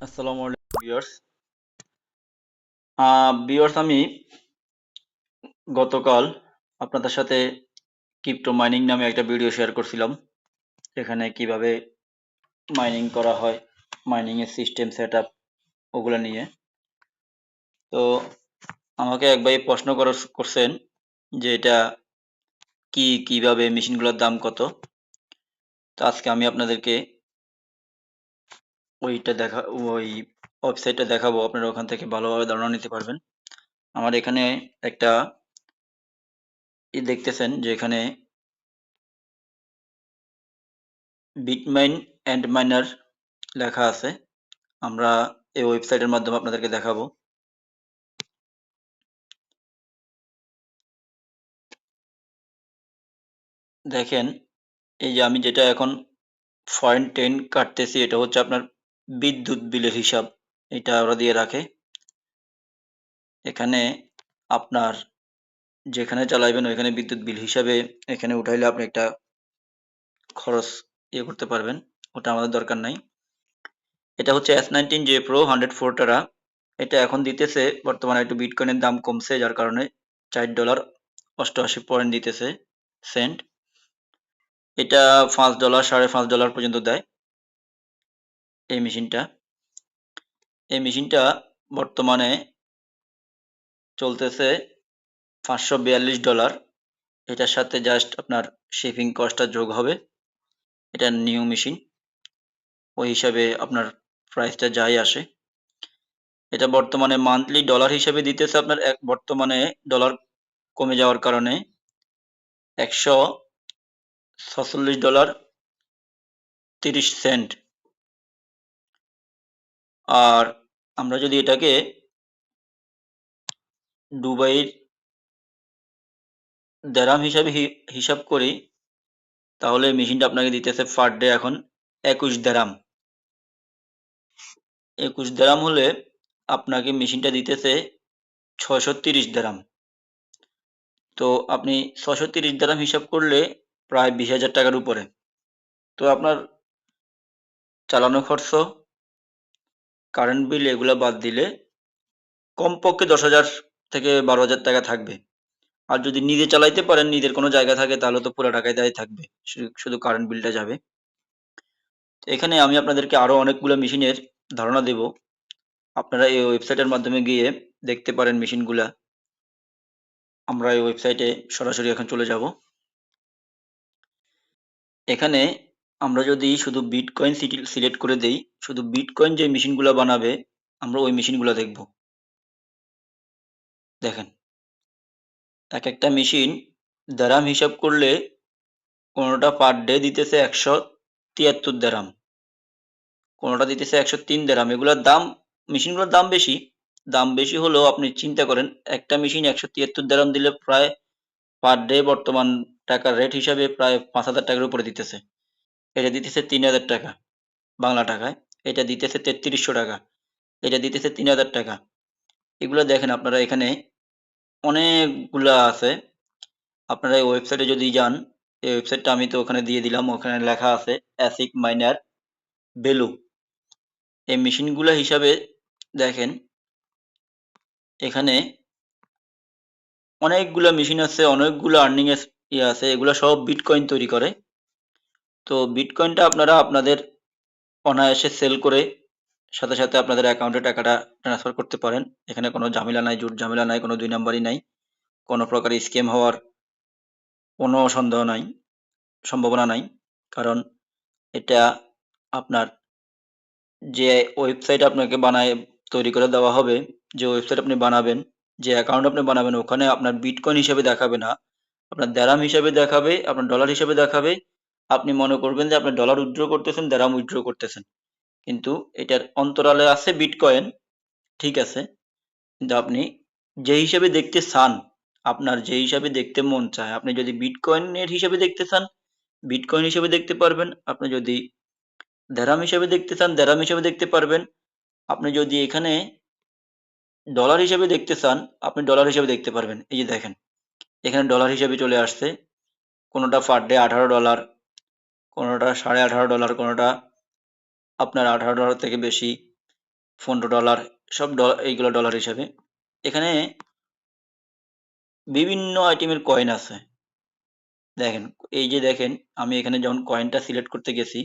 আসসালামু আলাইকুম viewers viewers আমি গতকাল আপনাদের সাথে ক্রিপ্টো মাইনিং নামে একটা ভিডিও শেয়ার করছিলাম। এখানে কীভাবে মাইনিং করা হয় মাইনিং এর সিস্টেম সেটআপ ওগুলো নিয়ে। তো আমাকে এক প্রশ্ন করা- করছেন যে এটা কি, কীভাবে মেশিনগুলোর দাম কত? তো আজকে আমি আপনাদেরকে ওইটা দেখা, ওই ওয়েবসাইটটা দেখাবো। আপনারা ওখান থেকে ভালোভাবে ধারণা নিতে পারবেন। আমার এখানে একটা ই দেখতেছেন যে এখানে বিটমাইন অ্যান্ড মাইনার লেখা আছে। আমরা এই ওয়েবসাইটের মাধ্যমে আপনাদেরকে দেখাবো। দেখেন, এই যে আমি যেটা এখন পয়েন্ট টেন কাটতেছি, এটা হচ্ছে আপনার বিদ্যুৎ বিলের হিসাব এটা ওরা দিয়ে রাখে। এখানে আপনার যেখানে চালাইবেন ওইখানে বিদ্যুৎ বিল হিসাবে এখানে উঠাইলে আপনি একটা খরচ ইয়ে করতে পারবেন, ওটা আমাদের দরকার নাই। এটা হচ্ছে S nineteen J pro hundred four টারা এটা এখন দিতেছে, বর্তমানে একটু বিটকয়েনের দাম কমছে, যার কারণে চার ডলার অষ্টআশি পয়েন্ট দিতেছে সেন্ট। এটা পাঁচ ডলার, সাড়ে পাঁচ ডলার পর্যন্ত দেয়। এই মেশিনটা। এই মেশিনটা বর্তমানে চলতেছে পাঁচশো বিয়াল্লিশ ডলার। এটার সাথে জাস্ট আপনার শিপিং কস্টটা যোগ হবে। এটা নিউ মেশিন ওই হিসাবে আপনার প্রাইসটা যাই আসে। এটা বর্তমানে মান্থলি ডলার হিসাবে দিতেছে আপনার এক, বর্তমানে ডলার কমে যাওয়ার কারণে একশো ছচল্লিশ ডলার তিরিশ সেন্ট আর আমরা যদি এটাকে দুবাইয়ের দেরাম হিসাবে হিসাব করি, তাহলে মেশিনটা আপনাকে দিতেছে পার ডে এখন একুশ দেরাম একুশ দেরাম হলে আপনাকে মেশিনটা দিতেছে ছয়শো তিরিশ দেরাম তো আপনি ছশো তিরিশ দেরাম হিসাব করলে প্রায় বিশ হাজার টাকার উপরে। তো আপনার চালানো খরচ কারেন্ট বিল এগুলো বাদ দিলে কমপক্ষে দশ হাজার থেকে বারো হাজার টাকা থাকবে। আর যদি নিজে চালাইতে পারেন, নিজের কোনো জায়গা থাকে, তাহলে তো পুরো টাকায় দায় থাকবে। শুধু- কারেন্ট বিলটা যাবে। এখানে আমি আপনাদেরকে আরও অনেকগুলো মেশিনের ধারণা দেব। আপনারা এই ওয়েবসাইটের মাধ্যমে গিয়ে দেখতে পারেন মেশিনগুলা। আমরা এই ওয়েবসাইটে সরাসরি এখন চলে যাব। এখানে আমরা যদি শুধু বিটকয়েন সিলেক্ট করে দেই, শুধু বিটকয়েন যে মেশিনগুলো বানাবে, আমরা ওই মেশিনগুলো দেখব। দেখেন, এক একটা মেশিন দেরাম হিসাব করলে কোনোটা পার ডে দিতেছে একশো তিয়াত্তর দেরাম। কোনোটা দিতেছে একশো তিন দেরাম। এগুলোর দাম মেশিনগুলোর দাম বেশি। দাম বেশি হলেও আপনি চিন্তা করেন, একটা মেশিন একশো তিয়াত্তর দেরাম দিলে প্রায় পার ডে বর্তমান টাকার রেট হিসাবে প্রায় পাঁচ হাজার টাকার উপরে দিতেছে। এটা দিতেছে তিন হাজার টাকা, বাংলা টাকায়। এটা দিতেছে তেত্রিশশো টাকা, এটা দিতেছে তিন হাজার টাকা। এগুলো দেখেন আপনারা এখানে অনেকগুলা আছে। আপনারা এই ওয়েবসাইটে যদি যান, এই ওয়েবসাইটটা আমি তো ওখানে দিয়ে দিলাম, ওখানে লেখা আছে অ্যাসিক মাইনার বেলু এই মেশিনগুলো হিসাবে দেখেন, এখানে অনেকগুলা মেশিন আছে, অনেকগুলো আর্নিং ইয়ে আছে, এগুলো সব বিটকয়েন তৈরি করে। তো বিটকয়েনটা আপনারা আপনাদের অনায়াসে সেল করে সাথে সাথে আপনাদের অ্যাকাউন্টে টাকাটা ট্রান্সফার করতে পারেন। এখানে কোনো ঝামেলা নাই, জুট ঝামেলা নাই, কোনো দুই নাম্বারই নাই। কোনো প্রকার স্ক্যাম হওয়ার কোনো সন্দেহ নাই, সম্ভাবনা নাই। কারণ এটা আপনার যে ওয়েবসাইট আপনাকে বানায়, তৈরি করে দেওয়া হবে, যে ওয়েবসাইট আপনি বানাবেন, যে অ্যাকাউন্ট আপনি বানাবেন, ওখানে আপনার বিটকয়েন হিসেবে দেখাবে না। আপনার দেরাম হিসেবে দেখাবে, আপনার ডলার হিসেবে দেখাবে আপনি মনে করবেন যে আপনি ডলার উইথড্র করতেছেন দেরাম উইথড্র করতেছেন। কিন্তু এটার অন্তরালে আছে বিটকয়েন ঠিক আছে? কিন্তু আপনি যে হিসাবে দেখতে চান, আপনার যে হিসাবে দেখতে মন চায়, আপনি যদি বিটকয়েনের হিসাবে দেখতে চান বিটকয়েন হিসেবে দেখতে পারবেন। আপনি যদি দেরাম হিসেবে দেখতে চান দেরাম হিসেবে দেখতে পারবেন। আপনি যদি এখানে ডলার হিসেবে দেখতে চান, আপনি ডলার হিসেবে দেখতে পারবেন। এই যে দেখেন, এখানে ডলার হিসেবে চলে আসছে। কোনোটা পার ডে আঠারো ডলার কোনোটা সাড়ে আঠারো ডলার কোনোটা আপনার আঠারো ডলার থেকে বেশি, পনেরো ডলার সব এইগুলো ডলার হিসাবে। এখানে বিভিন্ন আইটেমের কয়েন আছে। দেখেন, এই যে দেখেন, আমি এখানে যখন কয়েনটা সিলেক্ট করতে গেছি,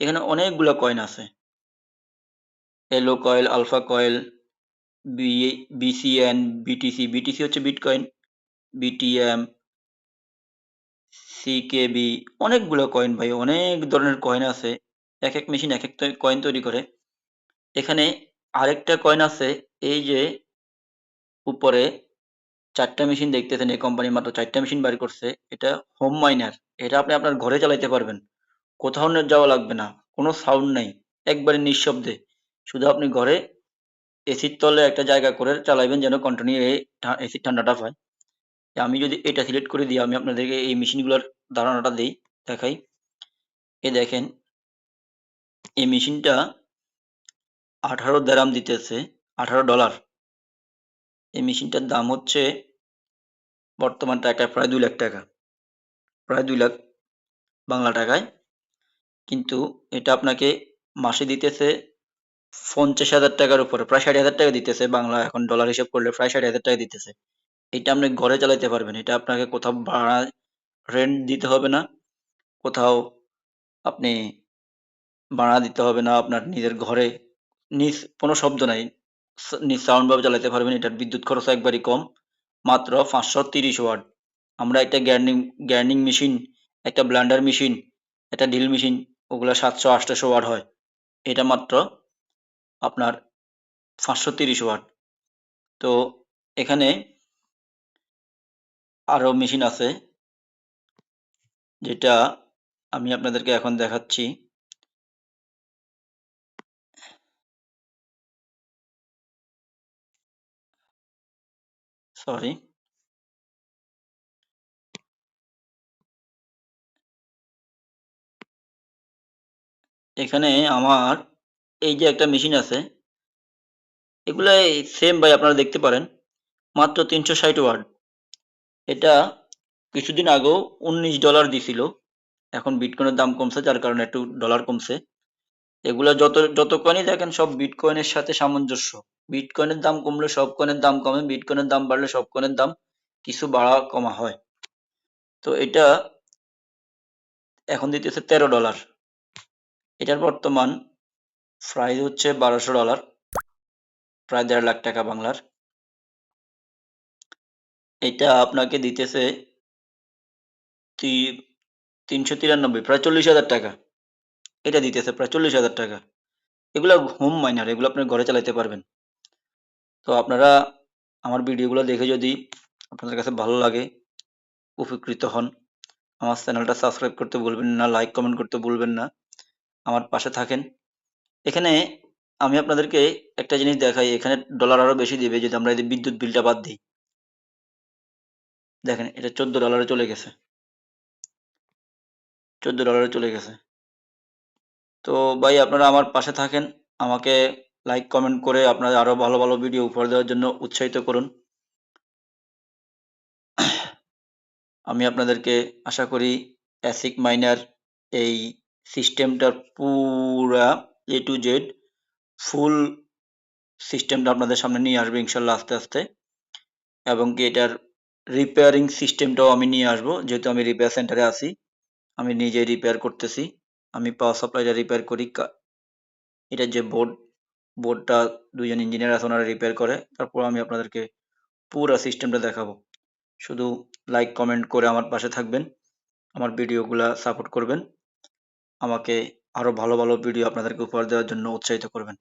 এখানে অনেকগুলো কয়েন আছে। এলো coin alpha coin B BCN BTC BTC হচ্ছে বিটকয়েন বিটিএম সিকেবি অনেকগুলো কয়েন ভাই, অনেক ধরনের কয়েন আছে। এক এক মেশিন এক এক কয়েন তৈরি করে। এখানে আরেকটা কয়েন আছে, এই যে উপরে চারটা মেশিন দেখতেছেন, এই কোম্পানি মাত্র চারটা মেশিন বাড়ি করছে। এটা হোম মাইনার এটা আপনি আপনার ঘরে চালাইতে পারবেন। কোথাও যাওয়া লাগবে না, কোনো সাউন্ড নাই, একবারে নিঃশব্দে। শুধু আপনি ঘরে এসির তলে একটা জায়গা করে চালাইবেন যেন কন্টিনিউ এসির ঠান্ডাটা পায়। আমি যদি এটা সিলেক্ট করে দিই, আমি আপনাদেরকে এই মেশিনগুলোর ধারণাটা দিই, দেখাই। এ দেখেন, এই মেশিনটা আঠারো দেরাম দিতেছে, আঠারো ডলার এই মেশিনটার দাম হচ্ছে, বর্তমান টাকায় প্রায় দুই লাখ টাকা। প্রায় দুই লাখ বাংলা টাকায়। কিন্তু এটা আপনাকে মাসে দিতেছে পঞ্চাশ হাজার টাকার উপরে, প্রায় ষাট হাজার টাকা দিতেছে বাংলা এখন ডলার হিসাব করলে প্রায় ষাট হাজার টাকা দিতেছে। এটা আপনি ঘরে চালাইতে পারবেন। এটা আপনাকে কোথাও ভাড়া রেন্ট দিতে হবে না। কোথাও আপনি ভাড়া দিতে হবে না। আপনার নিজের ঘরে নিজ কোনো শব্দ নাই। নিজ সাউন্ড ভাবে চালাতে পারবেন। এটার বিদ্যুৎ খরচ একবারই কম। মাত্র পাঁচশো তিরিশ ওয়াট। আমরা একটা গ্যার্নিং গ্যার্নিং মেশিন, একটা ব্লান্ডার মেশিন, একটা ডিল মেশিন, ওগুলো সাতশো আটশোশো ওয়াট হয়। এটা মাত্র আপনার পাঁচশো তিরিশ ওয়াট। তো এখানে আরও মেশিন আছে, যেটা আমি আপনাদেরকে এখন দেখাচ্ছি। সরি এখানে আমার এই যে একটা মেশিন আছে এগুলো সেম ভাই আপনারা দেখতে পারেন, মাত্র তিনশো ষাট ওয়াট। এটা কিছুদিন আগেও উনিশ ডলার দিছিল। এখন বিটকয়েনের দাম কমছে, যার কারণে একটু ডলার কমছে। এগুলা যত যত দেখেন, সব বিটকয়েনের সাথে সামঞ্জস্য। বিটকয়েনের দাম কমলে সব কয়েনের দাম কমে বিটকয়েনের দাম বাড়লে সব কয়েনের দাম কিছু বাড়া কমা হয়। তো এটা এখন দিতেছে তেরো ডলার এটার বর্তমান প্রাইস হচ্ছে বারোশো ডলার প্রায় দেড় লাখ টাকা বাংলার। এটা আপনাকে দিতেছে তিনশো তিরানব্বই, প্রায় চল্লিশ হাজার টাকা। এটা দিতেছে প্রায় চল্লিশ হাজার টাকা। এগুলো হোম মাইনার এগুলো আপনার ঘরে চালাতে পারবেন। তো আপনারা আমার ভিডিওগুলো দেখে যদি আপনাদের কাছে ভালো লাগে, উপকৃত হন, আমার চ্যানেলটা সাবস্ক্রাইব করতে ভুলবেন না লাইক কমেন্ট করতে ভুলবেন না, আমার পাশে থাকেন। এখানে আমি আপনাদেরকে একটা জিনিস দেখাই, এখানে ডলার আরও বেশি দিবে যদি আমরা এই বিদ্যুৎ বিলটা বাদ দিই। দেখেন, এটা চোদ্দ ডলারে চলে গেছে। চোদ্দ ডলারে চলে গেছে। তো ভাই, আপনারা আমার পাশে থাকেন। আমাকে লাইক কমেন্ট করে আপনারা আরও ভালো ভালো ভিডিও উপহার দেওয়ার জন্য উৎসাহিত করুন। আমি আপনাদেরকে আশা করি অ্যাসিক মাইনার এই সিস্টেমটার পুরা এ টু জেড ফুল সিস্টেমটা আপনাদের সামনে নিয়ে আসবে ইনশাল্লাহ আস্তে আস্তে। এবং কি এটার রিপেয়ারিং সিস্টেমটাও আমি নিয়ে আসব। যেহেতু আমি রিপেয়ার সেন্টারে আছি, আমি নিজে রিপেয়ার করতেছি। আমি পাওয়ার সাপ্লাইটা রিপেয়ার করি। এটার যে বোর্ড বোর্ডটা দুজন ইঞ্জিনিয়ার আছে, ওনারা রিপেয়ার করে। তারপর আমি আপনাদেরকে পুরো সিস্টেমটা দেখাবো। শুধু লাইক কমেন্ট করে আমার পাশে থাকবেন। আমার ভিডিওগুলা সাপোর্ট করবেন। আমাকে আরও ভালো ভালো ভিডিও আপনাদেরকে উপহার দেওয়ার জন্য উৎসাহিত করবেন।